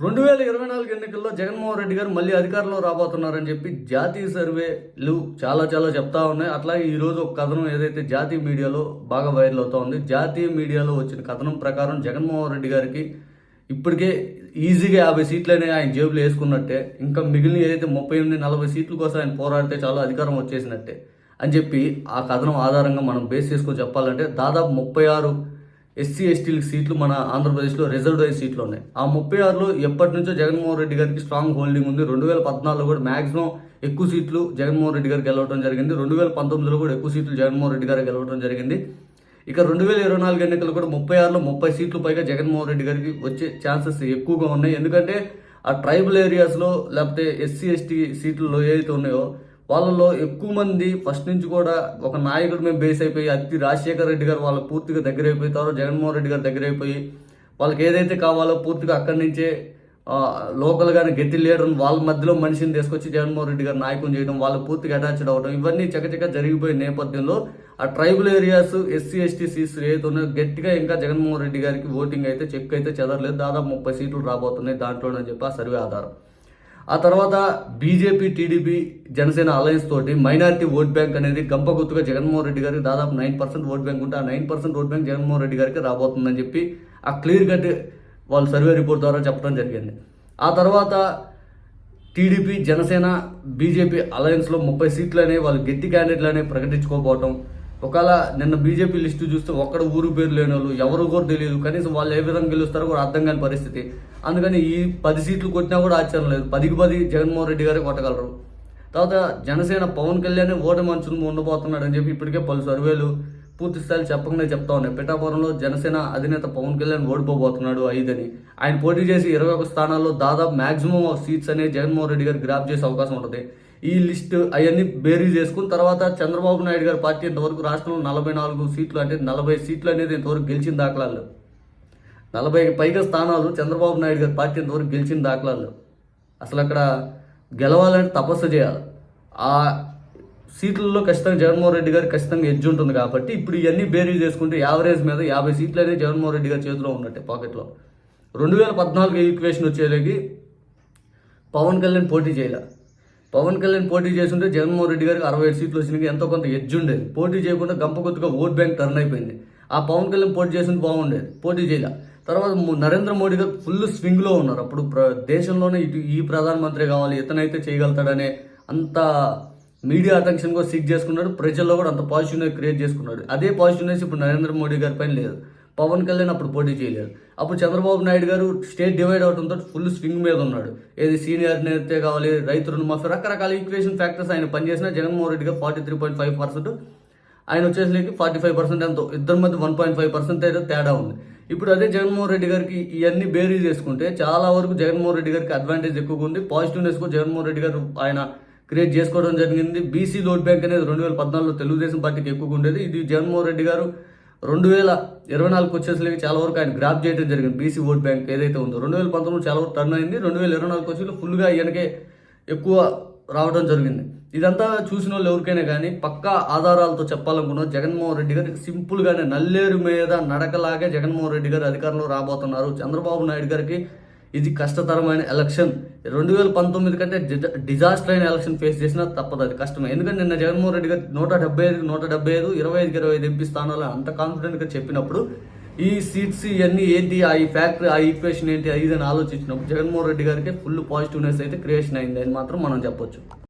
రెండు వేల ఇరవై నాలుగు ఎన్నికల్లో జగన్మోహన్ రెడ్డి గారు మళ్ళీ అధికారంలో రాబోతున్నారని చెప్పి జాతీయ సర్వేలు చాలా చాలా చెప్తా ఉన్నాయి. అట్లాగే ఈరోజు ఒక కథనం ఏదైతే జాతీయ మీడియాలో బాగా వైరల్ అవుతా ఉంది. జాతీయ మీడియాలో వచ్చిన కథనం ప్రకారం జగన్మోహన్ రెడ్డి గారికి ఇప్పటికే ఈజీగా యాభై సీట్లనే ఆయన జేబులో వేసుకున్నట్టే ఇంకా మిగిలిన ఏదైతే ముప్పై ఎనిమిది నలభై సీట్ల కోసం ఆయన పోరాడితే చాలా అధికారం వచ్చేసినట్టే అని చెప్పి ఆ కథనం ఆధారంగా మనం బేస్ చేసుకొని చెప్పాలంటే దాదాపు ముప్పై ఆరు ఎస్సీ ఎస్టీలకు సీట్లు మన ఆంధ్రప్రదేశ్లో రిజర్వ్డ్ అయ్యే సీట్లు ఉన్నాయి. ఆ ముప్పై ఆరులో ఎప్పటి నుంచో జగన్మోహన్ రెడ్డి గారికి స్ట్రాంగ్ హోల్డింగ్ ఉంది. రెండు వేల పద్నాలుగులో కూడా మ్యాక్సిమం ఎక్కువ సీట్లు జగన్మోహన్ రెడ్డి గారికి గెలవడం జరిగింది. రెండు వేల పంతొమ్మిదిలో కూడా ఎక్కువ సీట్లు జగన్మోహన్ రెడ్డి గారికి గెలవడం జరిగింది. ఇక రెండు వేల ఇరవై నాలుగు ఎన్నికలు కూడా ముప్పై ఆరులో ముప్పై సీట్లు పైగా జగన్మోహన్ రెడ్డి గారికి వచ్చే ఛాన్సెస్ ఎక్కువగా ఉన్నాయి. ఎందుకంటే ఆ ట్రైబల్ ఏరియాస్లో లేకపోతే ఎస్సీ ఎస్టీ సీట్లలో ఏదైతే ఉన్నాయో వాళ్ళలో ఎక్కువ మంది ఫస్ట్ నుంచి కూడా ఒక నాయకుడు మేము బేస్ అయిపోయి అతి రాజశేఖర రెడ్డి గారు వాళ్ళ పూర్తిగా దగ్గర అయిపోతారో జగన్మోహన్ రెడ్డి గారు దగ్గర అయిపోయి వాళ్ళకి ఏదైతే కావాలో పూర్తిగా అక్కడి నుంచే లోకల్ గాని గట్టి లీడర్ని వాళ్ళ మధ్యలో మనిషిని తీసుకొచ్చి జగన్మోహన్ రెడ్డి గారు నాయకం చేయడం వాళ్ళు పూర్తిగా అటాచ్డ్ అవ్వడం ఇవన్నీ చకచక జరిగిపోయే నేపథ్యంలో ఆ tribal areas SC ST seats ఏదైతే ఉన్నాయో గట్టిగా ఇంకా జగన్మోహన్ రెడ్డి గారికి ఓటింగ్ అయితే చెక్ అయితే చెదరలేదు. దాదాపు ముప్పై సీట్లు రాబోతున్నాయి దాంట్లోనే చెప్పి ఆ సర్వే ఆధారం. ఆ తర్వాత బీజేపీ టీడీపీ జనసేన అలయన్స్ తోటి మైనారిటీ ఓట్ బ్యాంక్ అనేది గంప గుర్తుగా జగన్మోహన్ రెడ్డి గారికి దాదాపు నైన్ పర్సెంట్ ఓట్ బ్యాంక్ ఉంటే ఆ nine percent vote bank Jaganmohan Reddy గారికి రాబోతుందని చెప్పి ఆ క్లియర్ కట్ వాళ్ళు సర్వే రిపోర్ట్ ద్వారా చెప్పడం జరిగింది. ఆ తర్వాత టీడీపీ జనసేన బీజేపీ అలయన్స్లో ముప్పై సీట్లు అనేవి వాళ్ళు గట్టి క్యాండిడేట్లు అనేవి ప్రకటించుకోకపోవటం ఒకవేళ నిన్న బీజేపీ లిస్టు చూస్తే ఒక్కడ ఊరు పేరు లేని వాళ్ళు ఎవరు కూడా తెలియదు. కనీసం వాళ్ళు ఏ విధంగా గెలుస్తారో కూడా అర్థం కాని పరిస్థితి. అందుకని ఈ పది సీట్లు కొట్టినా కూడా ఆశ్చర్యం లేదు. పదికి పది జగన్మోహన్ రెడ్డి గారే కొట్టగలరు. తర్వాత జనసేన పవన్ కళ్యాణ్ ఓటమి అంచును ఉండబోతున్నాడు అని చెప్పి ఇప్పటికే పలు సర్వేలు పూర్తి స్థాయిలో చెప్పకుండా చెప్తా ఉన్నాయి. పిఠాపురంలో జనసేన అధినేత పవన్ కళ్యాణ్ ఓడిపోబోతున్నాడు ఐదని ఆయన పోటీ చేసి ఇరవై ఒక స్థానాల్లో దాదాపు మ్యాక్సిమం ఆఫ్ సీట్స్ అనేవి జగన్మోహన్ రెడ్డి గారు గ్రాప్ చేసే అవకాశం ఉంటుంది. ఈ లిస్ట్ అవన్నీ బేరీ చేసుకుని తర్వాత చంద్రబాబు నాయుడు గారి పార్టీ ఇంతవరకు రాష్ట్రంలో నలభై నాలుగు సీట్లు అంటే నలభై సీట్లు అనేది ఇంతవరకు గెలిచిన దాఖలాలు నలభై పైగా స్థానాలు చంద్రబాబు నాయుడు గారి పార్టీ ఇంతవరకు గెలిచిన దాఖలాలు అసలు అక్కడ గెలవాలంటే తపస్సు చేయాలి. ఆ సీట్లలో ఖచ్చితంగా జగన్మోహన్ రెడ్డి గారు ఖచ్చితంగా ఎడ్జ్ ఉంటుంది కాబట్టి ఇప్పుడు ఇవన్నీ బేరీ చేసుకుంటే యావరేజ్ మీద యాభై సీట్లు అనేది జగన్మోహన్ రెడ్డి గారి చేతిలో ఉన్నట్టే పాకెట్లో. రెండు వేల పద్నాలుగు ఈక్వేషన్ వచ్చేలాగి పవన్ కళ్యాణ్ పోటీ చేయలే. పవన్ కళ్యాణ్ పోటీ చేస్తుంటే జగన్మోహన్ రెడ్డి గారికి అరవై ఐదు సీట్లు వచ్చినాక ఎంతో కొంత ఎడ్జ్ ఉండేది పోటీ చేయకుండా గంప కొద్దిగా ఓట్ బ్యాంక్ టర్న్ అయిపోయింది. ఆ పవన్ కళ్యాణ్ పోటీ చేసింది బాగుండేది. పోటీ చేయలే. తర్వాత నరేంద్ర మోడీ గారు ఫుల్ స్వింగ్లో ఉన్నారు. అప్పుడు ప్ర దేశంలోనే ఇటు ఈ ప్రధానమంత్రి కావాలి ఇతనైతే చేయగలుగుతాడనే అంత మీడియా అటెన్షన్ కూడా సీక్ చేసుకున్నాడు. ప్రజల్లో కూడా అంత పాజిటివ్నెస్ క్రియేట్ చేసుకున్నాడు. అదే పాజిటివ్నెస్ ఇప్పుడు నరేంద్ర మోడీ గారి పైన లేదు. పవన్ కళ్యాణ్ అప్పుడు పోటీ చేయలేదు. అప్పుడు చంద్రబాబు నాయుడు గారు స్టేట్ డివైడ్ అవడంతో ఫుల్ స్వింగ్ మీద ఉన్నాడు. ఏది సీనియర్ నేతే కావాలి రైతు రుణమాఫీ రకరకాల ఈక్వేషన్ ఫ్యాక్టర్స్ ఆయన పనిచేసిన జగన్మోహన్ రెడ్డి గారు forty three point five percent ఆయన వచ్చేసరికి ఫార్టీ ఫైవ్ పర్సెంట్ ఎంతో. ఇద్దరి మధ్య వన్ పాయింట్ ఫైవ్ పర్సెంట్ అయితే తేడా ఉంది. ఇప్పుడు అదే జగన్మోహన్ రెడ్డి గారికి ఇవన్నీ బేరీ చేసుకుంటే చాలా వరకు జగన్మోహన్ రెడ్డి గారికి అడ్వాంటేజ్ ఎక్కువగా ఉంది. పాజిటివ్నెస్ కూడా జగన్మోహన్ రెడ్డి గారు ఆయన క్రియేట్ చేసుకోవడం జరిగింది. బీసీ లోడ్ బ్యాంక్ అనేది రెండు వేల పద్నాలుగులో తెలుగుదేశం పార్టీకి ఎక్కువగా ఉండేది. ఇది జగన్మోహన్ రెడ్డి గారు రెండు వేల ఇరవై నాలుగు వచ్చేసరికి చాలా వరకు ఆయన గ్రాప్ చేయడం జరిగింది. బీసీ ఓట్ బ్యాంక్ ఏదైతే ఉందో రెండు వేల పంతొమ్మిది చాలా వరకు టర్న్ అయింది. రెండు వేల ఇరవై నాలుగు వచ్చేసరికి ఫుల్గా ఈయనకే ఎక్కువ రావడం జరిగింది. ఇదంతా చూసిన వాళ్ళు ఎవరికైనా కానీ పక్కా ఆధారాలతో చెప్పాలనుకున్న జగన్మోహన్ రెడ్డి గారు సింపుల్గానే నల్లేరు మీద నడకలాగే జగన్మోహన్ రెడ్డి గారు అధికారంలో రాబోతున్నారు. చంద్రబాబు నాయుడు గారికి ఇది కష్టతరమైన ఎలక్షన్. రెండు వేల పంతొమ్మిది కంటే డిజా- డిజాస్టర్ అయిన ఎలక్షన్ ఫేస్ చేసినా తప్పదు అది కష్టమే. ఎందుకంటే నిన్న జగన్మోహన్ రెడ్డి గారు నూట డెబ్బై ఐదు నూట డెబ్బై ఐదు ఇరవై ఐదుకి ఇరవై ఐదు ఎంపీ స్థానాలు అంత కాన్ఫిడెంట్గా చెప్పినప్పుడు ఈ సీట్స్ ఇవన్నీ ఏంటి ఆ ఈ ఫ్యాక్టరీ ఆ ఈక్వేషన్ ఏంటి అది ఇది అని ఆలోచించినప్పుడు జగన్మోహన్ రెడ్డి గారికి ఫుల్ పాజిటివ్నెస్ అయితే క్రియేషన్ అయింది అని మాత్రం మనం చెప్పొచ్చు.